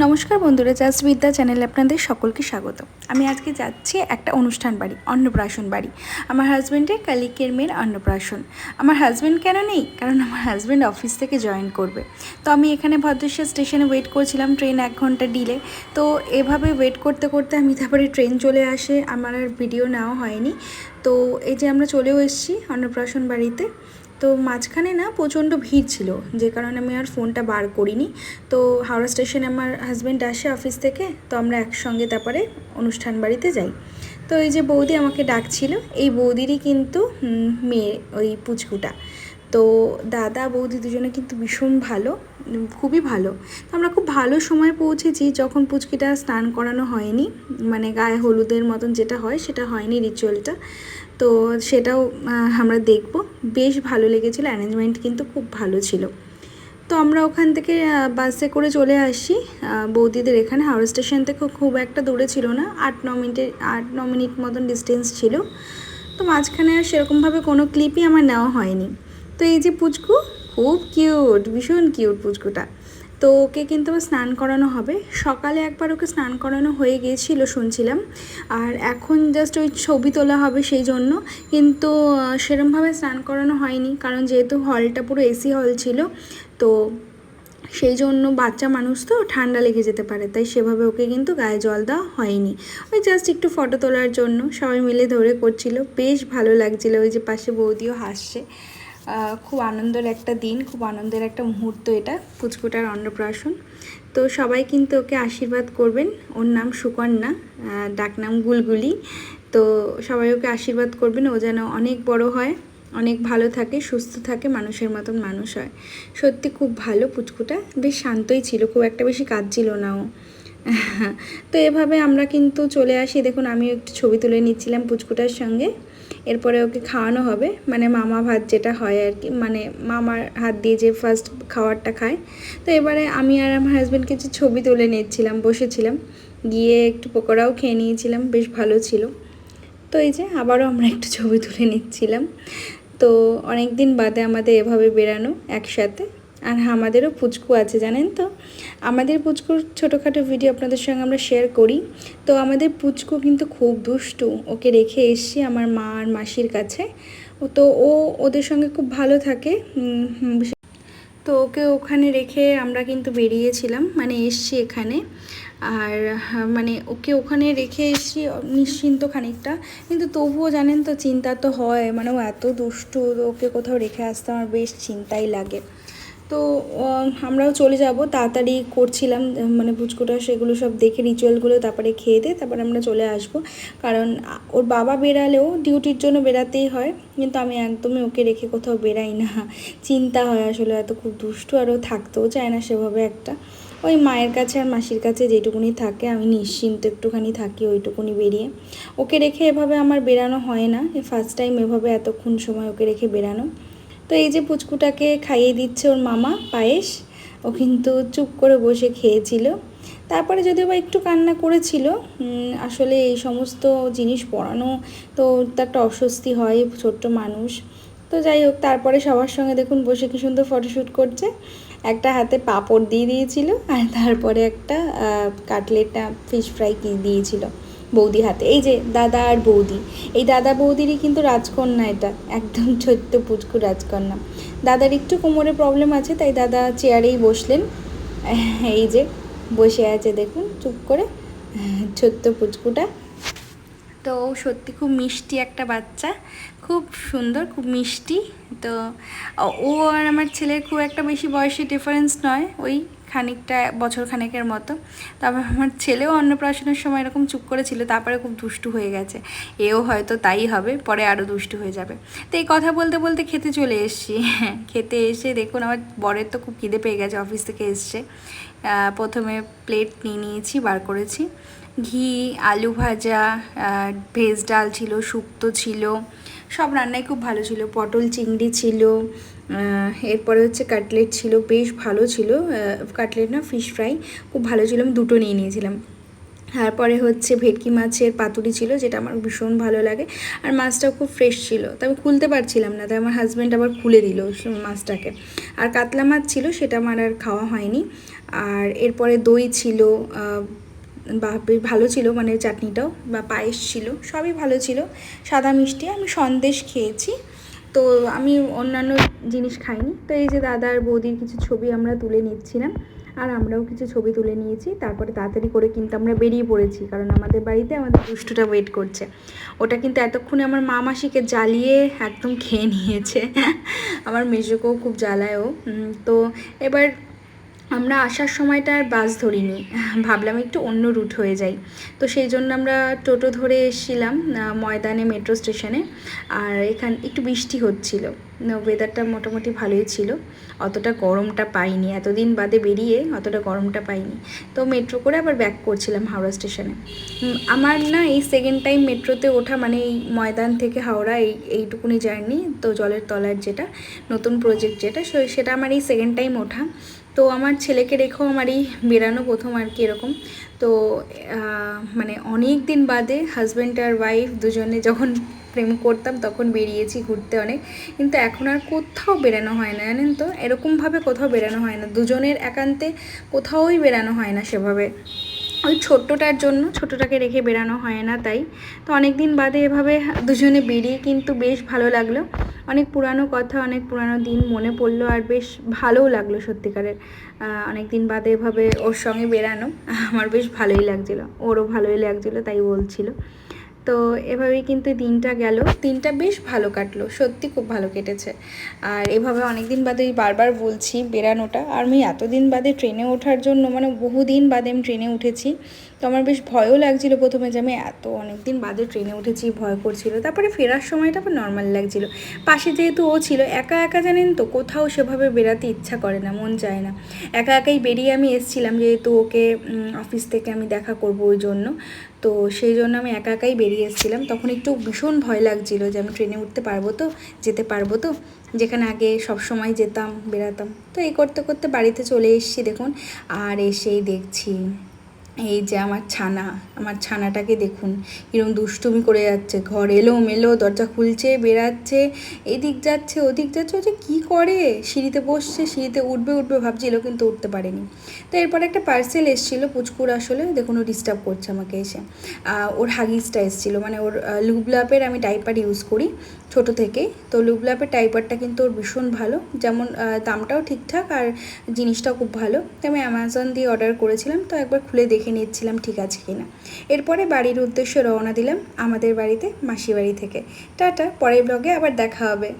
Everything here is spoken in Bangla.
নমস্কার বন্ধুরা জাস্ট বিদ্যা চ্যানেলে আপনাদের সকলকে স্বাগত। আমি আজকে যাচ্ছি একটা অনুষ্ঠান বাড়ি, অন্নপ্রাশন বাড়ি। আমার হাজব্যান্ডের কালিকের মেয়ের অন্নপ্রাশন। আমার হাজব্যান্ড কেন নেই? কারণ আমার হাজব্যান্ড অফিস থেকে জয়েন করবে। তো আমি এখানে ভদ্রেশ্বর স্টেশনে ওয়েট করছিলাম ট্রেন এক ঘণ্টা ডিলে তো এভাবে ওয়েট করতে করতে আমি তারপরে ট্রেন চলে আসে, আমার আর ভিডিও নেওয়া হয়নি। তো এই যে আমরা চলেও এসেছি অন্নপ্রাশন বাড়িতে। তো মাঝখানে না প্রচণ্ড ভিড় ছিল, যে কারণে আমি আর ফোনটা বার করিনি। তো হাওড়া স্টেশনে আমার হাজব্যান্ড আসে অফিস থেকে, তো আমরা একসঙ্গে তারপরে অনুষ্ঠান বাড়িতে যাই। তো এই যে বৌদি আমাকে ডাকছিল, এই বৌদিরই কিন্তু মেয়ে, ওই পুচকুটা। তো দাদা বৌদি দুজনে কিন্তু ভীষণ ভালো খুবই ভালো। তো আমরা খুব ভালো সময় পৌঁছেছি যখন পুচকিটা স্নান করানো হয়নি মানে গায়ে হলুদের মতন যেটা হয় সেটা হয়নি রিচুয়ালটা তো সেটাও আমরা দেখব। বেশ ভালো লেগেছিলো অ্যারেঞ্জমেন্ট কিন্তু খুব ভালো ছিল। তো আমরা ওখান থেকে বাসে করে চলে আসি। বৌদিদের এখানে হাওড়া স্টেশন থেকে খুব একটা দূরে ছিল না, আট ন মিনিটের আট ন মিনিট মতন ডিস্টেন্স ছিল। তো মাঝখানে আর সেরকমভাবে কোনো ক্লিপই আমার নেওয়া হয়নি। তো এই যে পুচকু, খুব কিউট ভীষণ কিউট পুচকুটা। তো ওকে কিন্তু স্নান করানো হবে। সকালে একবার ওকে স্নান করানো হয়ে গিয়েছিল শুনছিলাম। আর এখন জাস্ট ওই ছবি তোলা হবে সেই জন্য। কিন্তু সেরমভাবে স্নান করানো হয়নি। কারণ যেহেতু হলটা পুরো এসি হল ছিল, তো সেই জন্য বাচ্চা মানুষ তো ঠান্ডা লেগে যেতে পারে। তাই সেভাবে ওকে কিন্তু গায়ে জল দেওয়া হয়নি। ওই জাস্ট একটু ফটো তোলার জন্য সবাই মিলে ধরে করছিল। বেশ ভালো লাগছিল। ওই যে পাশে বৌদিও হাসছে। খুব আনন্দের একটা দিন, খুব আনন্দের একটা মুহূর্ত এটা, পুচকুটার অন্নপ্রাশন। তো সবাই কিন্তু ওকে আশীর্বাদ করবেন। ওর নাম সুকন্যা ডাকনাম গুলগুলি। তো সবাই ওকে আশীর্বাদ করবেন, ও যেন অনেক বড় হয়, অনেক ভালো থাকে, সুস্থ থাকে, মানুষের মতন মানুষ হয়। সত্যি খুব ভালো পুচকুটা, বেশ শান্তই ছিল, খুব একটা বেশি কাজ ছিল না ও। তো এভাবে আমরা কিন্তু চলে আসি। দেখুন আমি একটু ছবি তুলে নিচ্ছিলাম পুচকুটার সঙ্গে। এরপরে ওকে খাওয়ানো হবে। মানে মামা ভাত যেটা হয় আর কি মানে মামার হাত দিয়ে যে ফার্স্ট খাবারটা খায়। তো এবারে আমি আর আমার হাজব্যান্ড কিছু ছবি তুলে নিচ্ছিলাম, বসেছিলাম। গিয়ে একটু পকোড়াও খেয়ে নিয়েছিলাম, বেশ ভালো ছিল। তো এই যে আবারও আমরা একটু ছবি তুলে নিচ্ছিলাম। তো অনেক দিন বাদে আমাদের এভাবে বেরানো একসাথে। আর আমাদেরও পুচকু আছে জানেন তো? আমাদের পুচকুর ছোটোখাটো ভিডিও আপনাদের সঙ্গে আমরা শেয়ার করি। তো আমাদের পুচকু কিন্তু খুব দুষ্টু। ওকে রেখে এসছি আমার মা আর মাসির কাছে। তো ও ওদের সঙ্গে খুব ভালো থাকে। তো ওকে ওখানে রেখে আমরা কিন্তু বেরিয়েছিলাম মানে এসছি এখানে। আর হ্যাঁ, মানে ওকে ওখানে রেখে এসছি নিশ্চিন্ত খানিকটা। কিন্তু তবুও জানেন তো চিন্তা তো হয়। মানে ও এত দুষ্টু ওকে কোথাও রেখে আসতে আমার বেশ চিন্তাই লাগে। তো আমরাও চলে যাব। তাড়াতাড়ি করছিলাম মানে পুচকুটা সেগুলো সব দেখে রিচুয়ালগুলো তারপরে খেয়ে দিয়ে তারপরে আমরা চলে আসব। কারণ ওর বাবা বেরালেও ডিউটির জন্য বেরাতেই হয়। কিন্তু আমি একদমই ওকে রেখে কোথাও বেরাই না। চিন্তা হয় আসলে, এত খুব দুষ্টু আরও থাকতেও চায় না সেভাবে একটা। ওই মায়ের কাছে আর মাসির কাছে যেটুকুনি থাকে, আমি নিশ্চিন্ত একটুখানি থাকি ওইটুকুনি বেরিয়ে। ওকে রেখে এভাবে আমার বেরানো হয় না। ফার্স্ট টাইম এভাবে এতক্ষণ সময় ওকে রেখে বেরানো। তো এই যে পুচকুটাকে খাইয়ে দিচ্ছে ওর মামা, পায়েস, ও কিন্তু চুপ করে বসে খেয়েছিল। তারপরে যদিও বা একটু কান্না করেছিল আসলে এই সমস্ত জিনিস পড়ানো তো একটা অস্বস্তি হয়, ছোট্ট মানুষ। তো যাই হোক, তারপরে সবার সঙ্গে দেখুন বসে কি সুন্দর ফটোশ্যুট করছে। একটা হাতে পাঁপড় দিয়ে দিয়েছিল আর তারপরে একটা কাটলেটটা ফিশ ফ্রাই দিয়েছিল। বৌদি হাতে। এই যে দাদা আর বৌদি। এই দাদা বৌদিরই কিন্তু রাজকন্যা এটা। একদম ছোট্ট পুচকু রাজকন্যা। দাদার একটু কোমরে প্রবলেম আছে, তাই দাদা চেয়ারেই বসলেন। এই যে বসে আছে দেখুন, চুপ করে। ছোট্ট পুচকুটা তো সত্যি খুব মিষ্টি একটা বাচ্চা। খুব সুন্দর, খুব মিষ্টি। তো ও- আর আমার ছেলের খুব একটা বেশি বয়সী ডিফারেন্স নয়, ওই খানিকটা, বছর খানেকের মতো। তবে আমার ছেলেও অন্নপ্রাশনের সময় এরকম চুপ করেছিল, তারপরে খুব দুষ্টু হয়ে গেছে। এও হয়তো তাই হবে, পরে আরও দুষ্টু হয়ে যাবে। তো এই কথা বলতে বলতে খেতে চলে এসেছি। খেতে এসে দেখুন, আমার বরের তো খুব খিদে পেয়ে গেছে, অফিস থেকে এসছে। প্রথমে প্লেট নিয়ে নিয়েছি, বার করেছি। ঘি, আলু ভাজা ভেজ ডাল ছিল, শুক্তো ছিল সব রান্নাই খুব ভালো ছিল। পটল, চিংড়ি ছিল এরপরে হচ্ছে কাটলেট ছিল, বেশ ভালো ছিল। কাটলেট না ফিশ ফ্রাই খুব ভালো ছিল, আমি দুটো নিয়ে নিয়েছিলাম। তারপরে হচ্ছে ভেটকি মাছের পাতুরি ছিল, যেটা আমার ভীষণ ভালো লাগে। আর মাছটাও খুব ফ্রেশ ছিল তবে খুলতে পারছিলাম না, তাই আমার হাজব্যান্ড আবার খুলে দিল মাছটাকে। আর কাতলা মাছ ছিল, সেটা আমার আর খাওয়া হয়নি। আর এরপরে দই ছিল ভালো ছিল মানে চাটনিটাও বা পায়েস ছিল, সবই ভালো ছিল। সাদা মিষ্টি, আমি সন্দেশ খেয়েছি। তো আমি অন্যান্য জিনিস খাইনি। তো এই যে দাদার বৌদির কিছু ছবি আমরা তুলে নিচ্ছিলাম, আর আমরাও কিছু ছবি তুলে নিয়েছি। তারপরে তাড়াতাড়ি করে কিন্তু আমরা বেরিয়ে পড়েছি, কারণ আমাদের বাড়িতে আমাদের দুষ্টুটা ওয়েট করছে। ওটা কিন্তু এতক্ষণে আমার মা মাসিকে জ্বালিয়ে একদম খেয়ে নিয়েছে। আমার মেজোকেও খুব জ্বালায় ও। তো এবার আমরা আসার সময়টা আর বাস ধরিনি। ভাবলাম একটু অন্য রুট হয়ে যাই। তো সেই জন্য আমরা টোটো ধরে এসেছিলাম ময়দানে মেট্রো স্টেশনে আর এখান, একটু বৃষ্টি হচ্ছিল। ওয়েদারটা মোটামুটি ভালোই ছিল। অতটা গরমটা পাইনি। এতদিন বাদে বেরিয়ে অতটা গরমটা পাইনি। তো মেট্রো করে আবার ব্যাক করছিলাম হাওড়া স্টেশনে আমার না এই সেকেন্ড টাইম মেট্রোতে ওঠা মানে এই ময়দান থেকে হাওড়া এই, এইটুকুনি জার্নি তো জলের তলার যেটা, নতুন প্রজেক্ট যেটা সেটা আমার এই সেকেন্ড টাইম ওঠা। তো আমার ছেলেকে রেখেও আমার এই বেরানো প্রথম আর কি এরকম। তো মানে অনেক দিন বাদে হাজব্যান্ড আর ওয়াইফ দুজনে যখন প্রেম করতাম তখন বেরিয়েছি ঘুরতে অনেক। কিন্তু এখন আর কোথাও বেরানো হয় না, জানেন তো? এরকমভাবে কোথাও বেরানো হয় না। দুজনের একান্তে কোথাওই বেরানো হয় না সেভাবে। ওই ছোট্টটার জন্য, ছোটটাকে রেখে বেরানো হয় না তাই। তো অনেক দিন বাদে এভাবে দুজনে বেরিয়ে কিন্তু বেশ ভালো লাগল। অনেক পুরানো কথা, অনেক পুরানো দিন মনে পড়ল আর বেশ ভালোও লাগল সত্যিকারের। অনেক দিন বাদে এভাবে ওর সঙ্গে বেরানো আমার বেশ ভালোই লাগছিল, ওরও ভালোই লাগছিল তাই বলছিল। তো এভাবেই কিন্তু দিনটা গেল। দিনটা বেশ ভালো কাটলো, সত্যি খুব ভালো কেটেছে। আর এভাবে অনেক দিন বাদে বারবার বলছি বেরানোটা আর আমি এতদিন বাদে ট্রেনে ওঠার জন্য মানে বহুদিন বাদে আমি ট্রেনে উঠেছি, তো আমার বেশ ভয়ও লাগছিল প্রথমে যে আমি এত অনেক দিন বাদে ট্রেনে উঠেছি, ভয় করছিল। তারপরে ফেরার সময়টা আবার নর্মাল লাগছিল। পাশে যেহেতু ও ছিল, একা একা জানেন তো, কোথাও সেভাবে বেরাতে ইচ্ছা করে না, মন চায় না। একা একাই বেরিয়ে আমি এসছিলাম যেহেতু ওকে অফিস থেকে আমি দেখা করব ওই জন্য। তো সেই জন্য আমি একা একাই বেরিয়ে এসেছিলাম। তখন একটু ভীষণ ভয় লাগছিল যে আমি ট্রেনে উঠতে পারব তো, যেতে পারব তো। যেখানে আগে সব সময় যেতাম বেরাতাম তো এই করতে করতে বাড়িতে চলে এসেছি দেখুন। আর এসেই দেখছি। এই যে আমার ছানা, আমার ছানাটাকে দেখুন, কিরম দুষ্টুমি করে যাচ্ছে। ঘর এলো মেলো, দরজা খুলছে, বেরাচ্ছে, এদিক যাচ্ছে, ওদিক যাচ্ছে যে কী করে? সিঁড়িতে বসছে, সিঁড়িতে উঠবে উঠবে ভাবছিল কিন্তু উঠতে পারেনি। তো এরপর একটা পার্সেল এসেছিল পুচকুর আসলে, দেখুন, ও ডিস্টার্ব করছে আমাকে এসে। ওর হাগিসটা এসেছিল মানে ওর লুবলাপের আমি ডাইপার ইউজ করি ছোট থেকে। তো লুবলাপের ডাইপারটা কিন্তু ওর ভীষণ ভালো, যেমন দামটাও ঠিকঠাক আর জিনিসটাও খুব ভালো। তো আমি অ্যামাজন দিয়ে অর্ডার করেছিলাম, তো একবার খুলে দেখে নিচ্ছিলাম ঠিক আছে কিনা। এরপরে বাড়ির উদ্দেশ্যে রওনা দিলাম আমাদের বাড়িতে মাসি বাড়ি থেকে। টাটা, পরের ব্লগে আবার দেখা হবে।